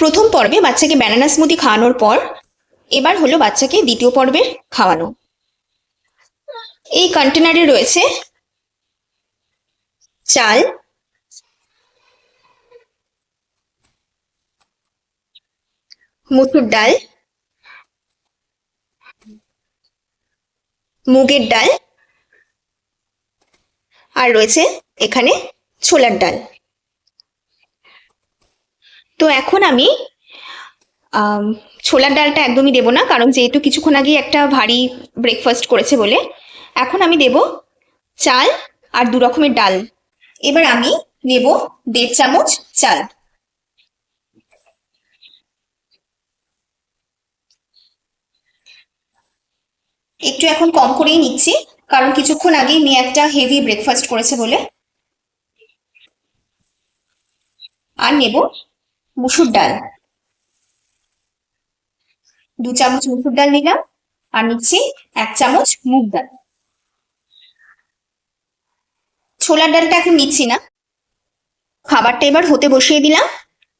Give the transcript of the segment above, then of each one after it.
প্রথম পর্বে বাচ্চাকে ব্যানানা স্মুদি খাওয়ানোর পর, এবার হলো বাচ্চাকে দ্বিতীয় পর্বে খাওয়ানো। এই কন্টেনারে রয়েছে চাল, মুসুর ডাল, মুগের ডাল, আর রয়েছে এখানে ছোলার ডাল। তো এখন আমি ছোলার ডালটা একদমই দেবো না, কারণ যেহেতু কিছুক্ষণ আগে একটা ভারী ব্রেকফাস্ট করেছে বলে, এখন আমি দেব চাল আর দু রকমের ডাল। এবার আমি নেব দেড় চামচ চাল। একটু এখন কম করেই নিচ্ছি, কারণ কিছুক্ষণ আগেই মেয়ে একটা হেভি ব্রেকফাস্ট করেছে বলে। আর নেব মুসুর ডাল। দু চামচ মুসুর ডাল নিলাম আর নিচ্ছি এক চামচ মুগ ডাল। ছোলার ডালটা এখন নিচ্ছি না। খাবারটা এবার হতে বসিয়ে দিলাম।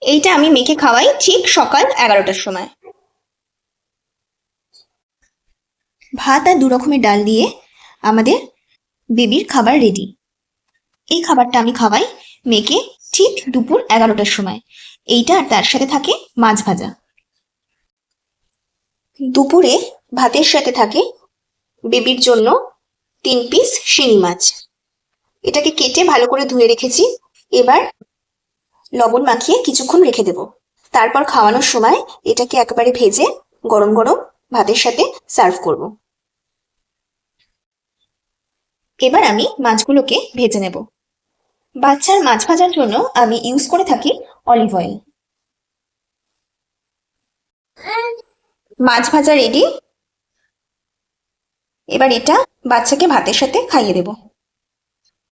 এইটা আমি মেখে খাওয়াই ঠিক সকাল এগারোটার সময়। ভাত আর দু রকমের ডাল দিয়ে আমাদের বেবির খাবার রেডি। এই খাবারটা আমি খাওয়াই মেয়েকে ঠিক দুপুর এগারোটার সময়। এইটা আর তার সাথে থাকে মাছ ভাজা। দুপুরে ভাতের সাথে থাকে বেবির জন্য তিন পিস শিঙি মাছ। এটাকে কেটে ভালো করে ধুয়ে রেখেছি। এবার লবণ মাখিয়ে কিছুক্ষণ রেখে দেব। তারপর খাওয়ানোর সময় এটাকে একেবারে ভেজে গরম গরম ভাতের সাথে সার্ভ করব। এবার আমি মাছগুলোকে ভেজে নেব। বাচ্চার মাছ ভাজার জন্য আমি ইউজ করে থাকি অলিভ অয়েল মাছ ভাজা রেডি এবার এটা বাচ্চাকে ভাতের সাথে খাইয়ে দেবো।